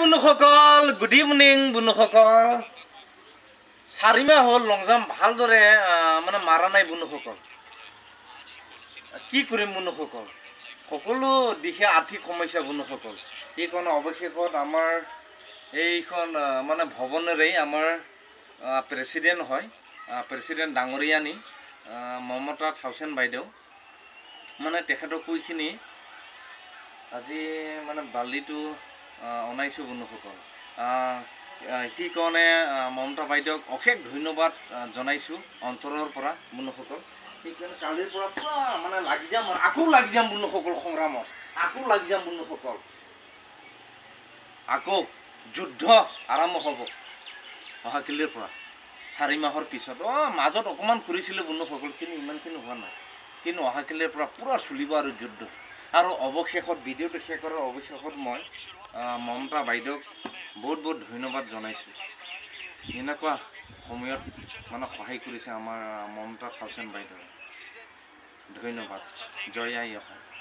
বুনুসকল good evening বুনুসকল চাৰি মাহ হ'ল লং জাম্প ভালদৰে মানে মাৰা নাই বুনুসকল কি কৰিম বুনুসকল সকলো দিশে আৰ্থিক সমস্যা বুনুসকল এইখন অৱশেষত আমাৰ এইখন মানে ভৱনেৰেই আমাৰ প্ৰেচিডেণ্ট হয় প্ৰেচিডেণ্ট ডাঙৰীয়ানী মমতা থাউচেন বাইদেউ মানে তেখেতৰ কৈখিনি আজি মানে বালিটো অনাইছোঁ বন্ধুসকল সেইকাৰণে মমতা বাইদেউক অশেষ ধন্যবাদ জনাইছোঁ অন্তৰৰ পৰা বন্ধুসকল সেইকাৰণে কালিৰ পৰা পূৰা মানে লাগি যাম আকৌ লাগি যাম বন্ধুসকল সংগ্ৰামত। আকৌ লাগি যাম বন্ধুসকল আকৌ যুদ্ধ আৰম্ভ হ'ব। অহাকালিৰ পৰা। চাৰি মাহৰ পিছত। অঁ, মাজত অকণমান কৰিছিলোঁ বন্ধুসকল কিন্তু ইমানখিনি হোৱা নাই। কিন্তু অহাকালিৰ পৰা পূৰা চলিব আৰু যুদ্ধ। আৰু অৱশেষত, ভিডিঅ'টো শেষ কৰাৰ অৱশেষত মই মমতা বাইদেউক বহুত বহুত ধন্যবাদ জনাইছোঁ। এনেকুৱা সময়ত মানে সহায় কৰিছে আমাৰ মমতা থাউচেন বাইদেৱে। ধন্যবাদ। জয় আই অসম।